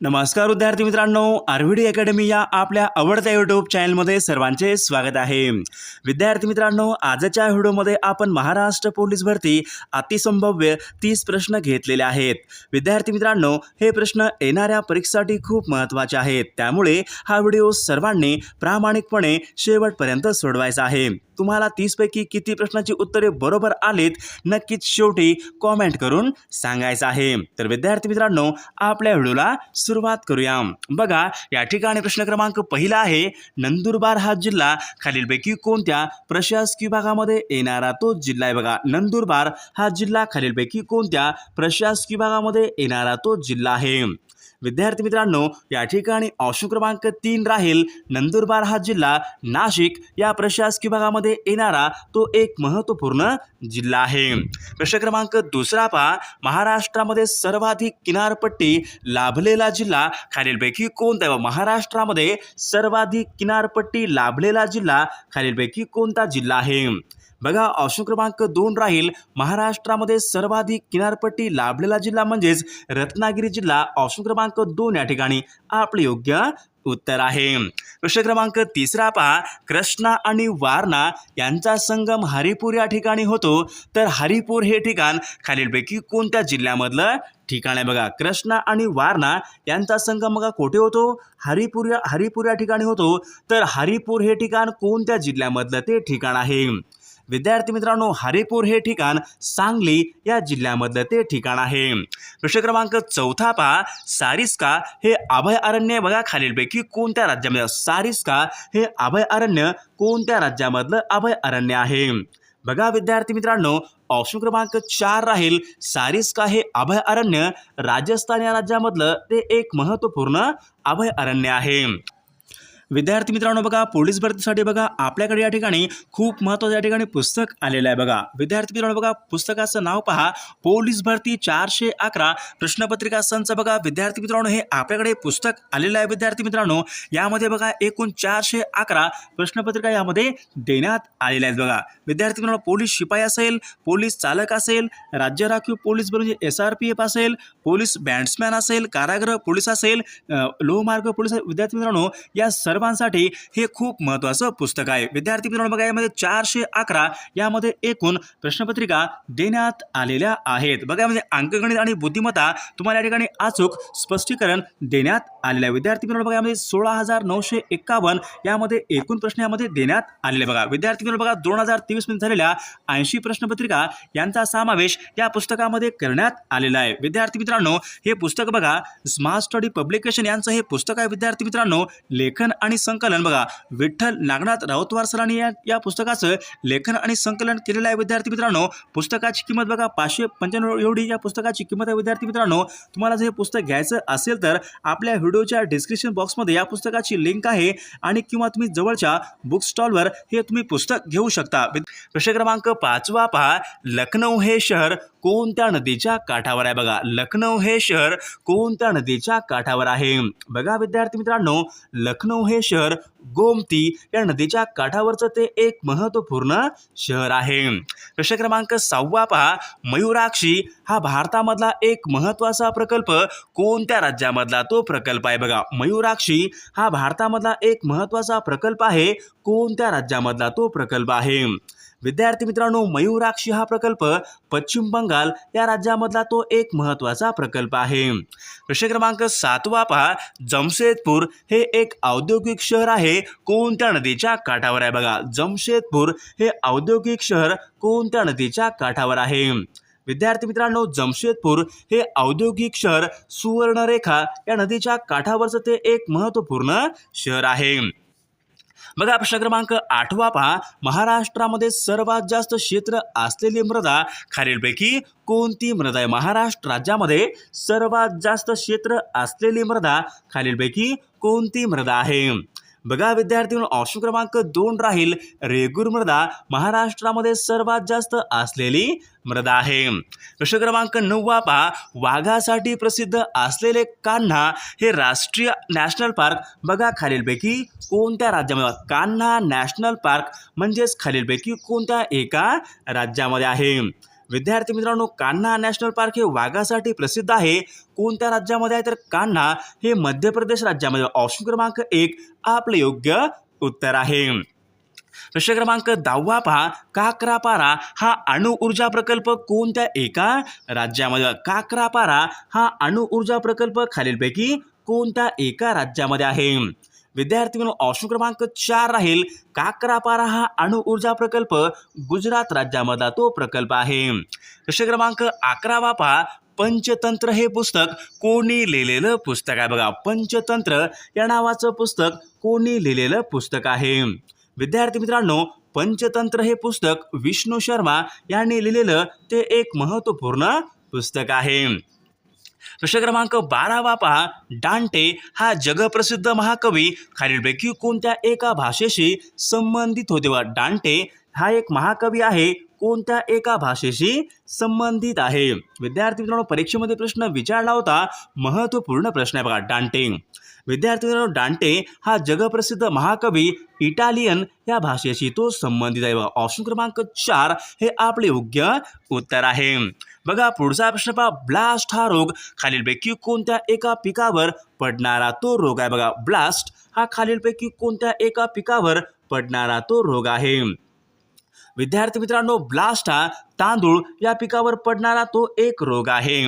नमस्कार विद्यार्थी मित्रांनो आरव्हीडी अकॅडमी या आपल्या आवडत्या यूट्यूब चॅनलमध्ये सर्वांचे स्वागत आहे. विद्यार्थी मित्रांनो आजच्या व्हिडिओमध्ये आपण महाराष्ट्र पोलीस भरती अतिसंभाव्य तीस प्रश्न घेतलेले आहेत. विद्यार्थी मित्रांनो हे प्रश्न येणाऱ्या परीक्षेसाठी खूप महत्त्वाचे आहेत. त्यामुळे हा व्हिडिओ सर्वांनी प्रामाणिकपणे शेवटपर्यंत सोडवायचा आहे. तुम्हाला तीसपैकी किती प्रश्नाची उत्तरे बरोबर आलीत नक्कीच शेवटी कॉमेंट करून सांगायचं आहे. तर विद्यार्थी मित्रांनो आपल्या व्हिडिओला सुरुवात करूया. बघा या ठिकाणी प्रश्न क्रमांक पहिला आहे नंदुरबार हा जिल्हा खालीलपैकी कोणत्या प्रशासकीय भागामध्ये येणारा तो जिल्हा आहे? बघा नंदुरबार हा जिल्हा खालीलपैकी कोणत्या प्रशासकीय भागामध्ये येणारा तो जिल्हा आहे? विद्यार्थी मित्रांनो या ठिकाणी ऑप्शन क्रमांक तीन राहील नंदुरबार हा जिल्हा. नाशिक या प्रशासकीय भागामध्ये येणारा तो एक महत्त्वपूर्ण जिल्हा आहे. प्रश्न क्रमांक दुसरा पहा. महाराष्ट्रामध्ये सर्वाधिक किनारपट्टी लाभलेला जिल्हा. खालीलपैकी कोणता आहे? महाराष्ट्रामध्ये सर्वाधिक किनारपट्टी लाभलेला जिल्हा. खालीलपैकी कोणता जिल्हा आहे? बघा ऑप्शन क्रमांक दोन राहील. महाराष्ट्रामध्ये सर्वाधिक किनारपट्टी लाभलेला जिल्हा म्हणजेच रत्नागिरी जिल्हा. ऑप्शन क्रमांक दोन या ठिकाणी आपले योग्य उत्तर आहे. प्रश्न क्रमांक तिसरा पहा. कृष्णा आणि वारणा यांचा संगम हरिपूर या ठिकाणी होतो. तर हरिपूर हे ठिकाण खालीलपैकी कोणत्या जिल्ह्यामधलं ठिकाण आहे बघा? कृष्णा आणि वारणा यांचा संगम बघा कोठे होतो? हरिपूर हरिपूर या ठिकाणी होतो. तर हरिपूर हे ठिकाण कोणत्या जिल्ह्यामधलं ते ठिकाण आहे? विद्यार्थी मित्रांनो हरिपूर हे ठिकाण सांगली या जिल्ह्यामधलं ते ठिकाण आहे. प्रश्न क्रमांक चौथा पहा. सारिस्का हे अभयारण्य बघा खालीलपैकी कोणत्या राज्यामध्ये? सारिस्का हे अभयारण्य कोणत्या राज्यामधलं अभयारण्य आहे? बघा विद्यार्थी मित्रांनो ऑप्शन क्रमांक चार राहील. सारिस्का हे अभयारण्य राजस्थान या राज्यामधलं ते एक महत्त्वपूर्ण अभयारण्य आहे. विद्यार्थी मित्रांनो बघा पोलीस भरतीसाठी बघा आपल्याकडे या ठिकाणी खूप महत्त्वाचं या ठिकाणी पुस्तक आलेलं आहे बघा. विद्यार्थी मित्रांनो बघा पुस्तकाचं नाव पहा. पोलीस भरती चारशे अकरा प्रश्नपत्रिका संच बघा. विद्यार्थी मित्रांनो हे आपल्याकडे पुस्तक आलेलं आहे विद्यार्थी मित्रांनो. यामध्ये बघा एकूण चारशे अकरा प्रश्नपत्रिका यामध्ये देण्यात आलेल्या आहेत बघा. विद्यार्थी मित्रांनो पोलीस शिपाई असेल पोलीस चालक असेल राज्य राखीव पोलीस म्हणजे एस आर पी एफ असेल पोलीस बँड्समॅन असेल कारागृह पोलीस असेल लोहमार्ग पोलीस विद्यार्थी मित्रांनो या सर्वांसाठी हे खूप महत्त्वाचं पुस्तक आहे. विद्यार्थी मित्रांनो बघा यामध्ये चारशे अकरा यामध्ये एकूण प्रश्नपत्रिका देण्यात आलेल्या आहेत. बघा यामध्ये अंकगणित आणि बुद्धिमत्ता तुम्हाला या ठिकाणी अचूक स्पष्टीकरण देण्यात आलेलं आहे. विद्यार्थी मित्रांनो बघा यामध्ये सोळा हजार नऊशे एक्कावन्न यामध्ये एकूण प्रश्न यामध्ये देण्यात आलेले बघा विद्यार्थी मित्रांनो बघा दोन हजार तेवीसमध्ये झालेल्या ऐंशी प्रश्नपत्रिका यांचा समावेश या पुस्तकामध्ये करण्यात आलेला आहे. विद्यार्थी मित्रांनो हे पुस्तक बघा स्मार्ट स्टडी पब्लिकेशन यांचं हे पुस्तक आहे. विद्यार्थी मित्रांनो लेखन आणि आणि संकलन. बघा विठ्ठल नागनाथ राऊतवार सरांनी या या पुस्तकाचं लेखन आणि संकलन केलेलं आहे विद्यार्थी मित्रांनो. पुस्तकाची किंमत बघा पाचशे पंच्याण्णव एवढी या पुस्तकाची किंमत आहे विद्यार्थी मित्रांनो. तुम्हाला जर हे पुस्तक घ्यायचं असेल तर आपल्या व्हिडिओच्या डिस्क्रिप्शन बॉक्समध्ये या पुस्तकाची लिंक आहे आणि किंवा तुम्ही जवळच्या बुक स्टॉलवर हे तुम्ही पुस्तक घेऊ शकता. प्रश्न क्रमांक पाचवा पहा लखनौ हे शहर कोणत्या नदीच्या काठावर आहे? बघा लखनौ हे शहर कोणत्या नदीच्या काठावर आहे? बघा विद्यार्थी मित्रांनो लखनौ हे शहर गोमती या नदीच्या काठावरचं ते एक महत्त्वपूर्ण शहर आहे. प्रश्न क्रमांक सहावा पहा. मयुराक्षी हा भारतामधला एक महत्त्वाचा प्रकल्प कोणत्या राज्यामधला तो प्रकल्प आहे? बघा मयुराक्षी हा भारतामधला एक महत्त्वाचा प्रकल्प आहे. कोणत्या राज्यामधला तो प्रकल्प आहे? विद्यार्थी मित्रांनो मयुराक्षी हा प्रकल्प पश्चिम बंगाल या राज्यामधला तो एक महत्त्वाचा प्रकल्प आहे. प्रश्न क्रमांक सातवा पहा. जमशेदपूर हे एक औद्योगिक शहर आहे. कोणत्या नदीच्या काठावर आहे? बघा जमशेदपूर हे औद्योगिक शहर कोणत्या नदीच्या काठावर आहे? विद्यार्थी मित्रांनो जमशेदपूर हे औद्योगिक शहर सुवर्णरेखा या नदीच्या काठावरचं ते एक महत्त्वपूर्ण शहर आहे. बघा प्रश्न क्रमांक आठवा पहा. महाराष्ट्रामध्ये सर्वात जास्त क्षेत्र असलेली मृदा खालीलपैकी कोणती मृदा आहे? महाराष्ट्र राज्यामध्ये सर्वात जास्त क्षेत्र असलेली मृदा खालीलपैकी कोणती मृदा आहे? बघा विद्यार्थी ऑप्शन क्रमांक दोन राहील रेगूर मृदा. महाराष्ट्रामध्ये सर्वात जास्त असलेली मृदा आहे. प्रश्न क्रमांक नववा पहा वाघासाठी प्रसिद्ध असलेले कान्हा हे राष्ट्रीय नॅशनल पार्क. बघा खालीलपैकी कोणत्या राज्यामध्ये कान्हा नॅशनल पार्क म्हणजेच खालीलपैकी कोणत्या एका राज्यामध्ये आहे? विद्यार्थी मित्रांनो कान्हा नॅशनल पार्क हे वाघासाठी प्रसिद्ध आहे. कोणत्या राज्यामध्ये आहे? तर कान्हा हे मध्य प्रदेश राज्यामध्ये. ऑप्शन क्रमांक एक आपलं योग्य उत्तर आहे. प्रश्न क्रमांक दहावा पहा. काकरापारा हा अणु ऊर्जा प्रकल्प कोणत्या एका राज्यामध्ये? काकरापारा हा अणु ऊर्जा प्रकल्प खालीलपैकी कोणत्या एका राज्यामध्ये आहे? विद्यार्थी म्हणून ऑप्शन क्रमांक चार राहील. काकरापारा हा अणु ऊर्जा प्रकल्प गुजरात राज्यामधला तो प्रकल्प आहे. प्रश्न क्रमांक अकरा बापा पंचतंत्र हे पुस्तक कोणी लिहिलेलं पुस्तक आहे बघा. पंचतंत्र या नावाचं पुस्तक कोणी लिहिलेलं पुस्तक आहे. विद्यार्थी मित्रांनो पंचतंत्र हे पुस्तक विष्णू शर्मा यांनी लिहिलेलं ते एक महत्त्वपूर्ण पुस्तक आहे. प्रश्न क्रमांक बारावा पहा. डांटे हा जगप्रसिद्ध महाकवी खालीलपैकी कोणत्या एका भाषेशी संबंधित होते व डांटे हा एक महाकवी आहे. कोणत्या एका भाषेशी संबंधित आहे? विद्यार्थी मित्रांनो परीक्षेमध्ये प्रश्न विचारला होता. महत्त्वपूर्ण प्रश्न आहे बघा डांटे. विद्यार्थी मित्रांनो डांटे हा जगप्रसिद्ध महाकवी इटालियन या भाषेशी तो संबंधित आहे बघा. ऑप्शन क्रमांक चार हे आपले योग्य उत्तर आहे. बघा पुढचा प्रश्न पहा. ब्लास्ट हा रोग खालीलपैकी कोणत्या एका पिकावर पडणारा तो रोग आहे? बघा ब्लास्ट हा खालीलपैकी कोणत्या एका पिकावर पडणारा तो रोग आहे. विद्यार्थी मित्रांनो ब्लास्ट हा तांदूळ या पिकावर पडणारा तो एक रोग आहे.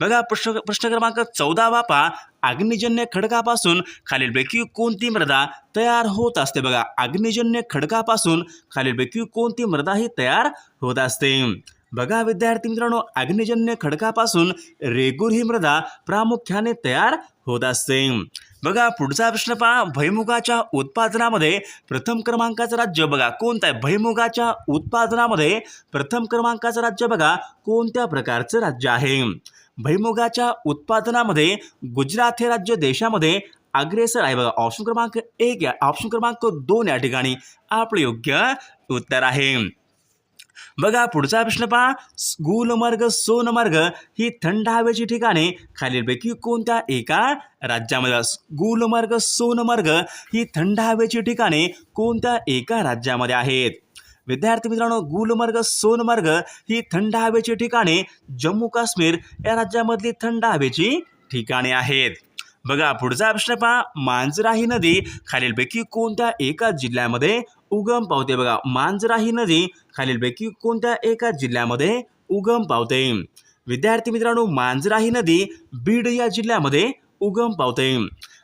बघा प्रश्न प्रश्न क्रमांक चौदा पहा. अग्निजन्य खडकापासून खालीलपैकी कोणती मृदा तयार होत असते? बघा अग्निजन्य खडकापासून खालीलपैकी कोणती मृदा ही तयार होत असते? बघा विद्यार्थी मित्रांनो अग्निजन्य खडकापासून रेगूर ही मृदा प्रामुख्याने तयार होत असते. बघा पुढचा प्रश्न पहा. भैमुगाच्या उत्पादनामध्ये प्रथम क्रमांकाचं राज्य बघा. कोणतं आहे? भैमुगाच्या उत्पादनामध्ये प्रथम क्रमांकाचं राज्य बघा. कोणत्या प्रकारचं राज्य आहे? भैमुगाच्या उत्पादनामध्ये गुजरात हे राज्य देशामध्ये अग्रेसर आहे बघा. ऑप्शन क्रमांक एक या ऑप्शन क्रमांक दोन या ठिकाणी आपलं योग्य उत्तर आहे. बघा पुढचा प्रश्न पहा. गुलमर्ग सोनमर्ग ही थंड हवेची ठिकाणे. खालीलपैकी कोणत्या? एका राज्यामध्ये. गुलमर्ग सोनमर्ग ही थंड हवेची ठिकाणे. कोणत्या? एका राज्यामध्ये आहेत. विद्यार्थी मित्रांनो गुलमर्ग सोनमर्ग ही थंड हवेची ठिकाणे. जम्मू काश्मीर या राज्यामधली थंड हवेची ठिकाणे आहेत. बघा पुढचा प्रश्न पहा. मांजरा ही नदी. खालीलपैकी कोणत्या? एका जिल्ह्यामध्ये उगम पावते बघा. मांजरा ही नदी खालीलपैकी कोणत्या एका जिल्ह्यामध्ये उगम पावते? विद्यार्थी मित्रांनो मांजरा ही नदी बीड या जिल्ह्यामध्ये उगम पावते.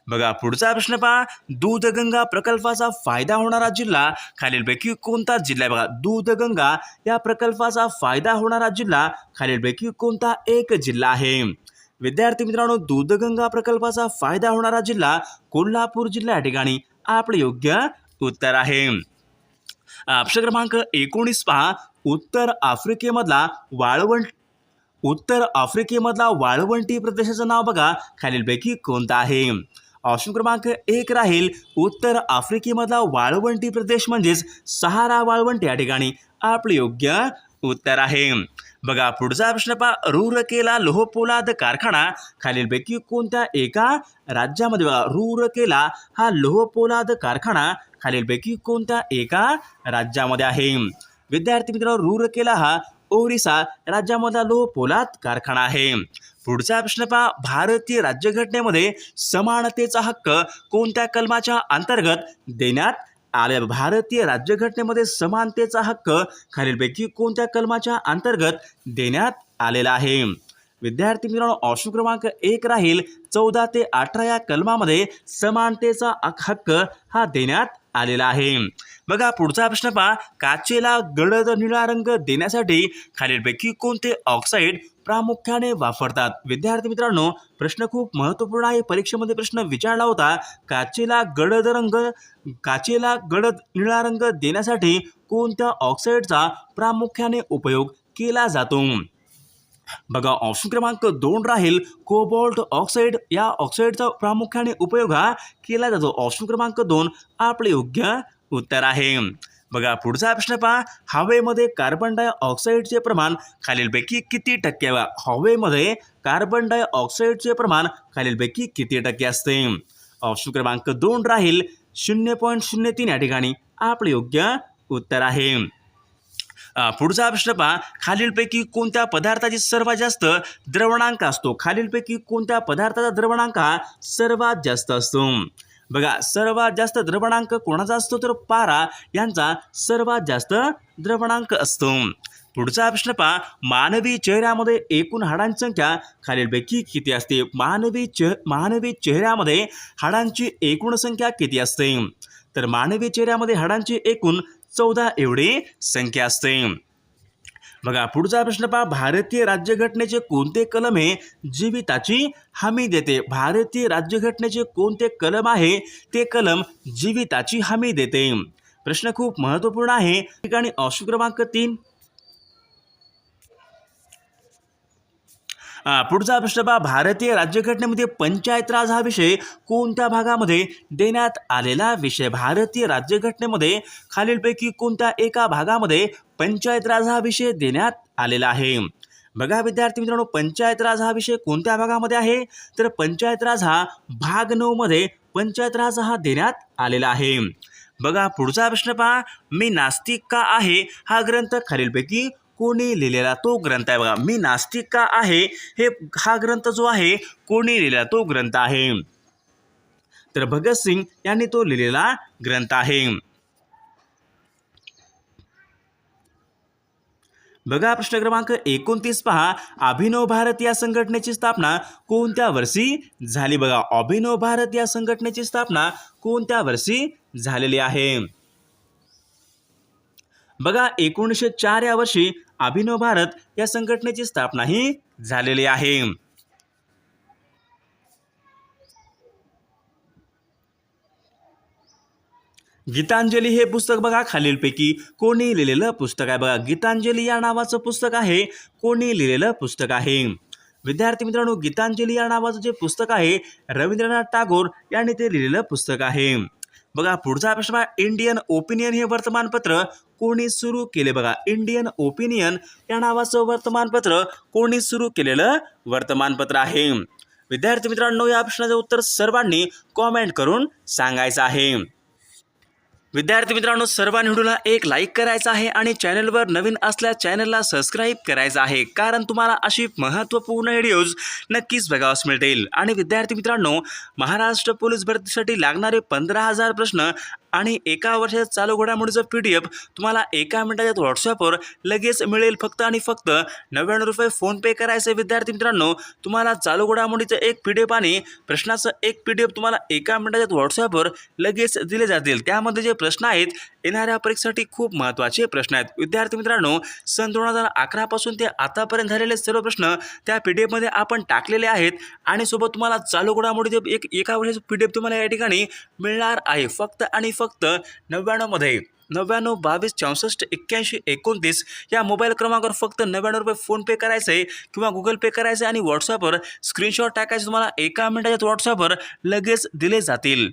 बघा पुढचा प्रश्न पहा. दूधगंगा प्रकल्पाचा फायदा होणारा जिल्हा खालीलपैकी कोणता जिल्हा आहे? बघा दूधगंगा या प्रकल्पाचा फायदा होणारा जिल्हा खालीलपैकी कोणता एक जिल्हा आहे? विद्यार्थी मित्रांनो दूधगंगा प्रकल्पाचा फायदा होणारा जिल्हा कोल्हापूर जिल्हा या ठिकाणी आपलं योग्य उत्तर आहे. ऑप्शन क्रमांक एकोणीस पहा. उत्तर आफ्रिकेमधला वाळवंट उत्तर आफ्रिकेमधला वाळवंटी प्रदेशाचं नाव बघा. खालीलपैकी कोणतं आहे? ऑप्शन क्रमांक एक राहील. उत्तर आफ्रिकेमधला वाळवंटी प्रदेश म्हणजेच सहारा वाळवंट या ठिकाणी. आपलं योग्य उत्तर आहे. बघा पुढचा प्रश्न पहा. रूरकेला लोहपोलाद कारखाना. खालीलपैकी कोणत्या एका राज्यामध्ये बघा रूरकेला हा लोहपोलाद कारखाना खालीलपैकी कोणत्या एका राज्यामध्ये आहे? विद्यार्थी मित्रांनो रूरकेला हा ओरिसा राज्यामधला लोहपोलाद कारखाना आहे. पुढचा प्रश्न पहा. भारतीय राज्यघटनेमध्ये समानतेचा हक्क कोणत्या कलमाच्या अंतर्गत देण्यात आल्या. भारतीय राज्यघटनेमध्ये समानतेचा हक्क खालीलपैकी कोणत्या कलमाच्या अंतर्गत देण्यात आलेला आहे? विद्यार्थी मित्रांनो ऑप्शन क्रमांक एक राहील. चौदा ते अठरा या कलमामध्ये समानतेचा हक्क हा देण्यात आलेला आहे. बघा पुढचा प्रश्न पहा. काचेला गडद निळा रंग देण्यासाठी खालीलपैकी कोणते ऑक्साईड प्रामुख्याने वापरतात? विद्यार्थी मित्रांनो प्रश्न खूप महत्त्वपूर्ण आहे. परीक्षेमध्ये प्रश्न विचारला होता काचेला गडद रंग काचेला गडद निळा रंग देण्यासाठी कोणत्या ऑक्साईडचा प्रामुख्याने उपयोग केला जातो? बघा ऑप्शन क्रमांक दोन राहील. कोबॉल्ट ऑक्साईड या ऑक्साईडचा प्रामुख्याने उपयोग हा केला जातो. ऑप्शन क्रमांक दोन आपले योग्य उत्तर आहे. बघा पुढचा प्रश्न पहा. हवेमध्ये कार्बन डायऑक्साईडचे प्रमाण खालीलपैकी किती टक्के हवेमध्ये कार्बन डायऑक्साईडचे प्रमाण खालीलपैकी किती टक्के असते? ऑप्शन क्रमांक दोन राहील. शून्य पॉईंट शून्य तीन या ठिकाणी आपले योग्य उत्तर आहे. पुढचा प्रश्न पहा. खालीलपैकी कोणत्या पदार्थाची सर्वात जास्त द्रवणांक असतो? खालीलपैकी कोणत्या पदार्थाचा द्रवणांक हा सर्वात जास्त असतो? बघा सर्वात जास्त द्रवणांक कोणाचा असतो तर पारा यांचा सर्वात जास्त द्रवणांक असतो. पुढचा प्रश्न पहा मानवी चेहऱ्यामध्ये एकूण हाडांची संख्या खालीलपैकी किती असते? मानवी चेह मानवी चेहऱ्यामध्ये हाडांची एकूण संख्या किती असते? तर मानवी चेहऱ्यामध्ये हाडांची एकूण चौदा एवढी संख्या असते. बघा पुढचा प्रश्न पहा. भारतीय राज्यघटनेचे कोणते कलम हे जीविताची हमी देते? भारतीय राज्यघटनेचे कोणते कलम आहे? ते कलम जीविताची हमी देते. प्रश्न खूप महत्त्वपूर्ण आहे. ठिकाणी ऑप्शन क्रमांक तीन. पुढचा प्रश्न पहा. भारतीय राज्यघटनेमध्ये पंचायत राज हा विषय कोणत्या भागामध्ये देण्यात आलेला विषय? भारतीय राज्यघटनेमध्ये खालीलपैकी कोणत्या एका भागामध्ये पंचायत राज हा विषय देण्यात आलेला आहे? बघा विद्यार्थी मित्रांनो पंचायत राज हा विषय कोणत्या भागामध्ये आहे? तर पंचायत राज हा भाग नऊमध्ये पंचायत राज हा देण्यात आलेला आहे. बघा पुढचा प्रश्न पहा. मी नास्तिक का आहे? हा ग्रंथ खालीलपैकी कोणी लिहिलेला तो ग्रंथ आहे बघा. मी नास्तिक का आहे? हे हा ग्रंथ जो आहे कोणी लिहिलेला तो ग्रंथ आहे. तर भगतसिंग यांनी तो लिहिलेला ग्रंथ आहे. बघा प्रश्न क्रमांक एकोणतीस पहा. अभिनव भारत या संघटनेची स्थापना कोणत्या वर्षी झाली? बघा अभिनव भारत या संघटनेची स्थापना कोणत्या वर्षी झालेली आहे? बघा एकोणीसशे चार या वर्षी अभिनव भारत या संघटनेची स्थापनाही झालेली आहे. गीतांजली हे पुस्तक बघा खालीलपैकी कोणी लिहिलेलं पुस्तक आहे. बघा गीतांजली या नावाचं पुस्तक आहे. कोणी लिहिलेलं पुस्तक आहे. विद्यार्थी मित्रांनो गीतांजली या नावाचं जे पुस्तक आहे रवींद्रनाथ टागोर यांनी ते लिहिलेलं पुस्तक आहे. बघा पुढचा प्रश्न आहे इंडियन ओपिनियन हे वर्तमानपत्र कोणी सुरू केले बघा? इंडियन ओपिनियन या नावाचं वर्तमानपत्र कोणी सुरू केलेलं वर्तमानपत्र आहे. विद्यार्थी मित्रांनो या प्रश्नाचं उत्तर सर्वांनी कॉमेंट करून सांगायचं आहे. विद्यार्थी मित्रांनो सर्वांनी व्हिडिओला एक लाईक करायचा आहे आणि चॅनलवर नवीन असल्यास चॅनलला सबस्क्राईब करायचं आहे. कारण तुम्हाला अशी महत्त्वपूर्ण व्हिडिओज नक्कीच बघावास मिळतील. आणि विद्यार्थी मित्रांनो महाराष्ट्र पोलीस भरतीसाठी लागणारे पंधरा हजार प्रश्न आणि एका वर्षाच्या चालू घडामोडीचं पी डी एफ तुम्हाला एका मिनिटाच्या व्हॉट्सअपवर लगेच मिळेल फक्त आणि फक्त नव्याण्णव रुपये फोनपे करायचे. विद्यार्थी मित्रांनो तुम्हाला चालू घडामोडीचं एक पी डी एफ आणि प्रश्नाचं एक पी डी एफ तुम्हाला एका मिनिटाच्या व्हॉट्सअपवर लगेच दिले जातील. त्यामध्ये जे प्रश्न आहेत येणाऱ्या परीक्षेसाठी खूप महत्त्वाचे प्रश्न आहेत. विद्यार्थी मित्रांनो सन दोन हजार अकरापासून ते आतापर्यंत झालेले सर्व प्रश्न त्या पी डी एफमध्ये आपण टाकलेले आहेत आणि सोबत तुम्हाला चालू घडामोडीचे एक एका वर्षाचं पी डी एफ तुम्हाला या ठिकाणी मिळणार आहे. फक्त आणि फक्त फक्त नव्याण्णवमध्ये नव्याण्णव बावीस चौसष्ट एक्क्याऐंशी एकोणतीस या मोबाईल क्रमांकावर फक्त नव्याण्णव रुपये फोनपे करायचं आहे किंवा गुगल पे करायचं आहे आणि व्हॉट्सअपवर स्क्रीनशॉट टाकायचे तुम्हाला एका मिनिटाच्या व्हॉट्सअपवर लगेच दिले जातील.